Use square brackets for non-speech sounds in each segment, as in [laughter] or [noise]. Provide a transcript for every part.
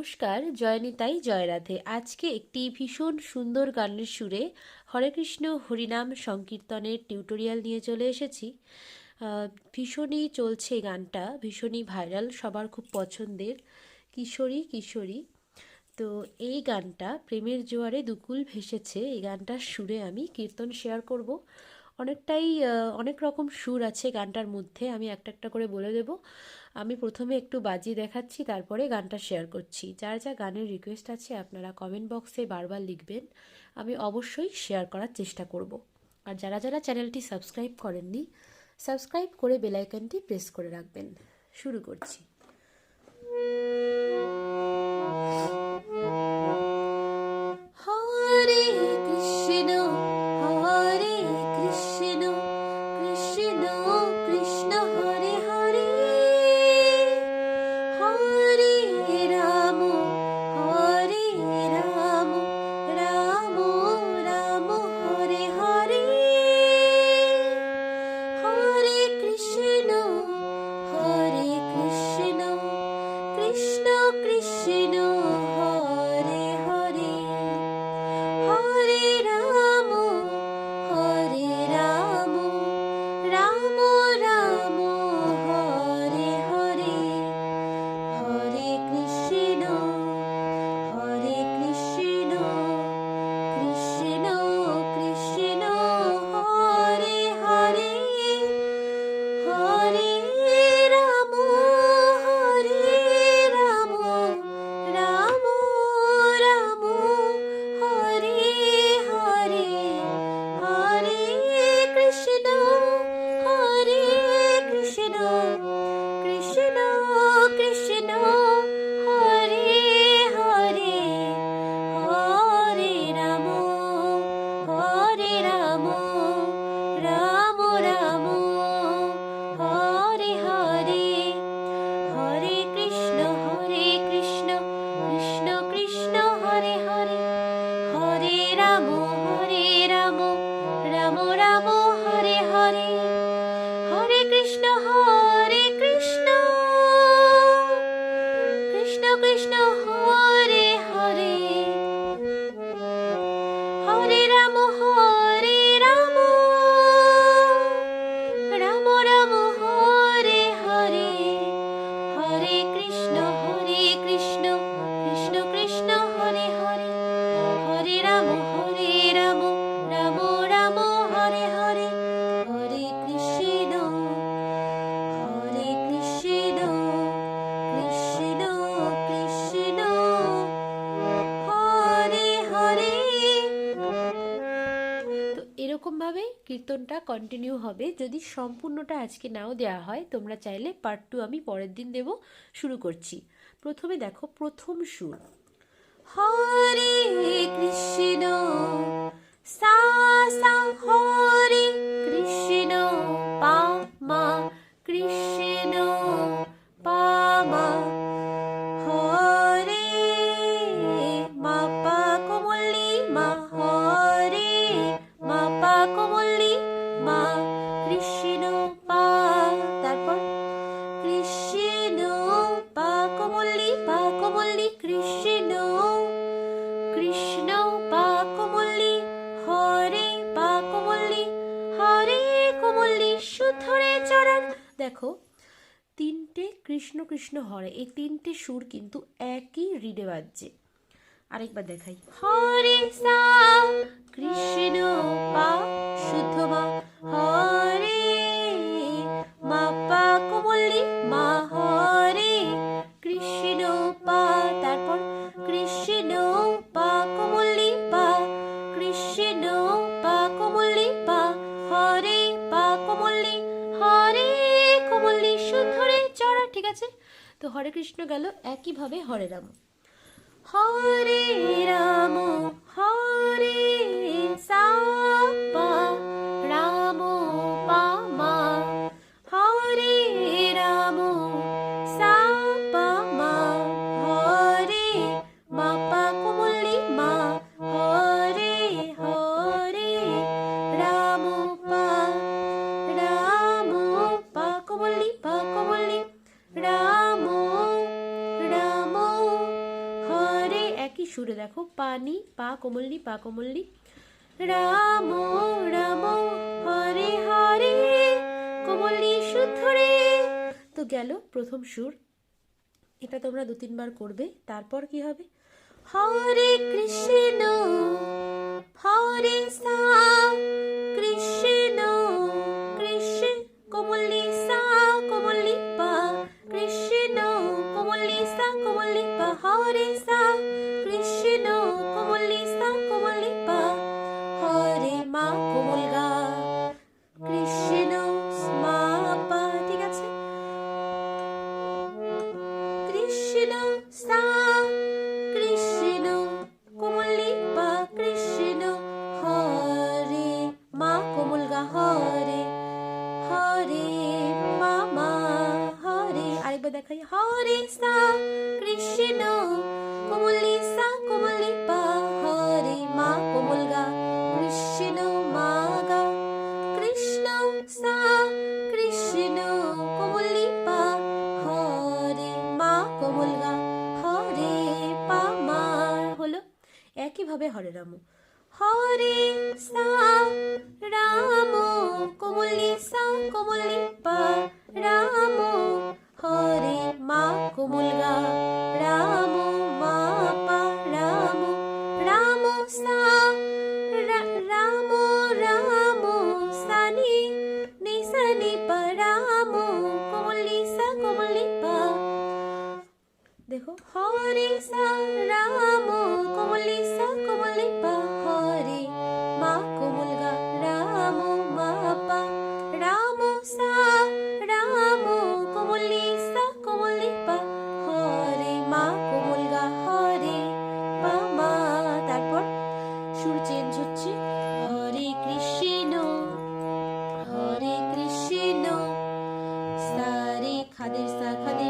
নমস্কার জয়নিতাই জয়রাধে আজকে একটি ভীষণ সুন্দর গানের সুরে হরে কৃষ্ণ হরিনাম সংকীর্তনের টিউটোরিয়াল নিয়ে চলে এসেছি। ভীষণই চলছে গানটা, ভীষণই ভাইরাল, সবার খুব পছন্দের। কিশোরী কিশোরী। তো এই গানটা প্রেমের জোয়ারে দুকুল ভেসেছে, এই গানটার সুরে আমি কীর্তন শেয়ার করব। অনেকটাই অনেক রকম সুর আছে গানটার মধ্যে, আমি একটা একটা করে বলে দেব। আমি প্রথমে একটু বাজিয়ে দেখাচ্ছি, তারপরে গানটা শেয়ার করছি। যার যা গানের রিকোয়েস্ট আছে আপনারা কমেন্ট বক্সে বারবার লিখবেন, আমি অবশ্যই শেয়ার করার চেষ্টা করব। আর যারা যারা চ্যানেলটি সাবস্ক্রাইব করেননি সাবস্ক্রাইব করে বেলাইকনটি প্রেস করে রাখবেন। শুরু করছি। হরে কৃষ্ণ কৃষ্ণ হরে হরে হরে কীর্তনটা কন্টিনিউ হবে। যদি সম্পূর্ণটা আজকে নাও দেওয়া হয়, তোমরা চাইলে পার্ট টু আমি পরের দিন দেব। শুরু করছি। প্রথমে দেখো, প্রথম সুর। হরে কৃষ্ণ কোমলি পা কোমলি কৃষ্ণ কৃষ্ণ পা কোমলি হরে পা কোমলি হরে কোমলি সুধরে চরণ। দেখো, তিনটে কৃষ্ণ কৃষ্ণ হরে, এই তিনটে সুর কিন্তু একই রিডে বাজছে। আরেকবার দেখাই। হরে সা কৃষ্ণ পা, শুদ্ধ হরে গেল একইভাবে হরে রাম। হরে রাম সুরে দেখো? পানি পা কোমল্লি পা কোমল্লি রাম রাম হরে হরে কোমল্লি শুদ্ধ রে তো গেল প্রথম সুর। এটা তোমরা দু তিনবার করবে তারপর কি হবে? হরে কৃষ্ণ হরে সা কৃষ্ণ। দেখাই হরে সা কৃষ্ণ কোমলি সা কোমলি পা হরে মা কোমল গা কৃষ্ণ মা গা, কৃষ্ণ সা কৃষ্ণ কোমলি পা হরে মা কোমল গা হরে পা মা হলো একইভাবে হরে রাম। হরে সা রাম কোমলি সা কোমলি পা রাম হরে মা কোমল গা। রাম মা পা, রাম রাম সা রাম রাম সানি নি সানি পা, রাম, কোমলি সা, কোমলি পা। দেখো, হরে সা, রাম চেঞ্জ হচ্ছে। হরে কৃষ্ণ হরে কৃষ্ণ। সারে খাদের সা খাদের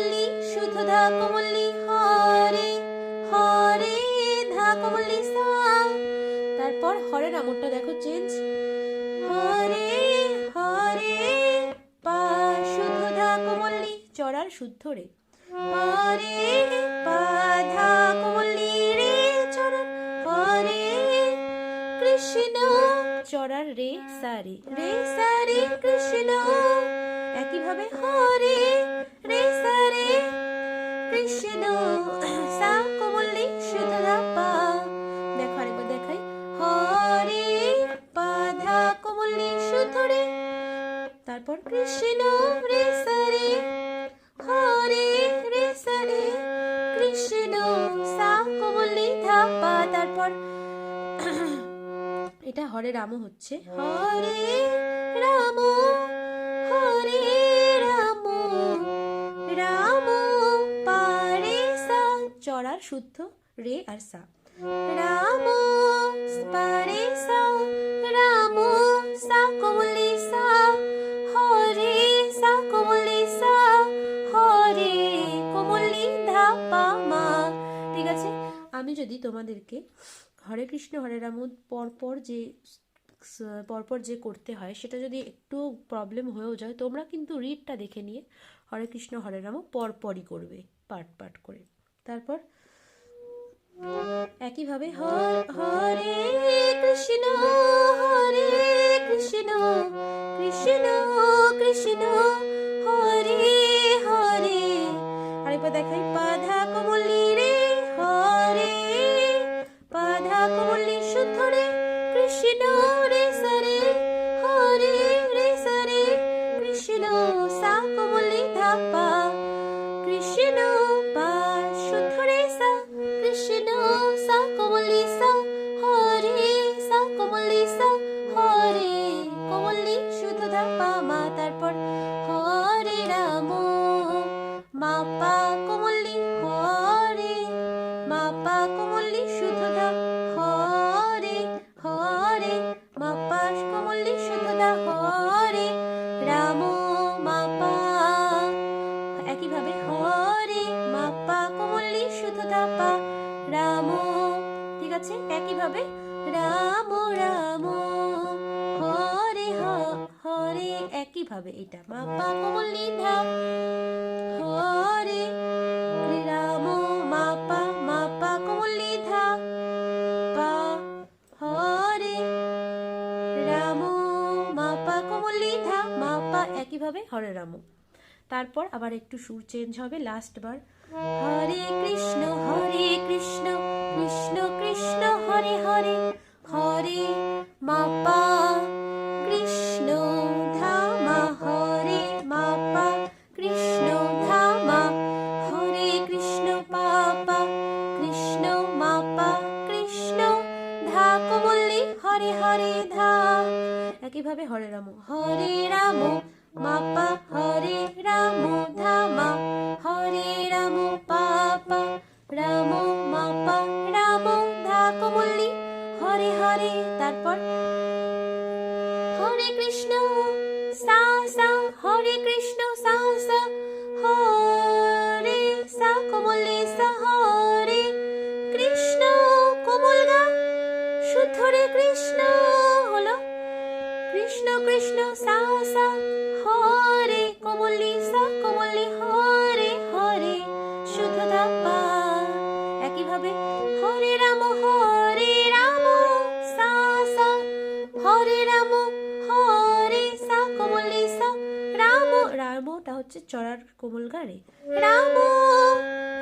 কোমলি শুদ্ধ ধা কোমলি, হরে হরে, ধা কোমলি সা তারপর হরে নামটা দেখো চেঞ্জ হরে হরে, পা শুদ্ধ ধা কোমলি, চড়ার শুদ্ধ রে। হরে, পা, ধা কোমলি রে, চড়ার। হরে, কৃষ্ণ, চড়ার রে সারে রে। সারে কৃষ্ণ একইভাবে হরে রে সারে, কৃষ্ণ সা কোমলি ধা পা দেখো আরেকবার দেখাই। হরে পা ধা কোমলি শুদ্ধ রে। তারপর কৃষ্ণ, রে সারে। হরে রে সারে, কৃষ্ণ সা কোমলি ধা পা তারপর [clears throat] এটা হরে রাম হচ্ছে। হরে রাম। চড়ার শুদ্ধ, রে আর সা। রাম পারে সা, রাম সা, কোমলি সা। হরে সা, কোমলি সা। হরে কোমলি ধা মা। ঠিক আছে? আমি যদি তোমাদেরকে হরে কৃষ্ণ, হরে রাম, পরপর যে পরপর যে করতে হয়, সেটা যদি একটু প্রবলেম হয়েও যায়, তোমরা কিন্তু রিডটা দেখে নিয়ে হরে কৃষ্ণ, হরে রাম পরপরই করবে পাট পাট করে। তারপর একইভাবে হরে কৃষ্ণ, হরে এটা মা পা কমলি ধা হরে রাম মা পা মা পা, হরে রাম মা পা কমলি ধা মা পা একইভাবে, হরে রাম। তারপর আবার একটু সুর চেঞ্জ হবে লাস্ট বার। হরে কৃষ্ণ হরে কৃষ্ণ কৃষ্ণ কৃষ্ণ, হরে হরে। হরে মা একইভাবে হরে রাম। হরে রাম মা পা হরে রাম ধামা হরে রাম, পাপা। রাম মা পা রাম, ধা কমল্লি হরে হরে। তারপর হরে কৃষ্ণ, সা সা। হরে কৃষ্ণ, সা সা। হচ্ছে চড়ার কোমল গাড়ে। রাম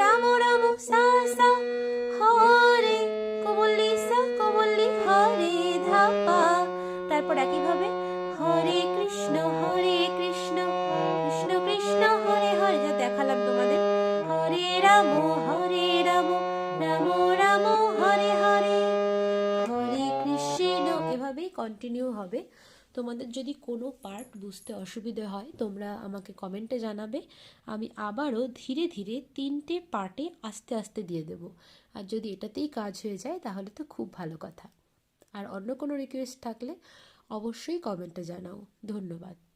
রাম রাম, সা সা, হরে, কমলি সা, কমলি হরে ধাপা। তারপর একইভাবে হরে কৃষ্ণ হরে কৃষ্ণ কৃষ্ণ কৃষ্ণ, হরে হরে, যা দেখালাম তোমাদের। হরে রাম হরে রাম রাম রাম, হরে হরে হরে কৃষ্ণ। এভাবেই কন্টিনিউ হবে। তোমাদের যদি কোনো পার্ট বুঝতে অসুবিধে হয়, তোমরা আমাকে কমেন্টে জানাবে। আমি আবারও ধীরে ধীরে তিনটে পার্টে আস্তে আস্তে দিয়ে দেব। আর যদি এটাতেই কাজ হয়ে যায়, তাহলে তো খুব ভালো কথা। আর অন্য কোনো রিকোয়েস্ট থাকলে অবশ্যই কমেন্টে জানাও। ধন্যবাদ।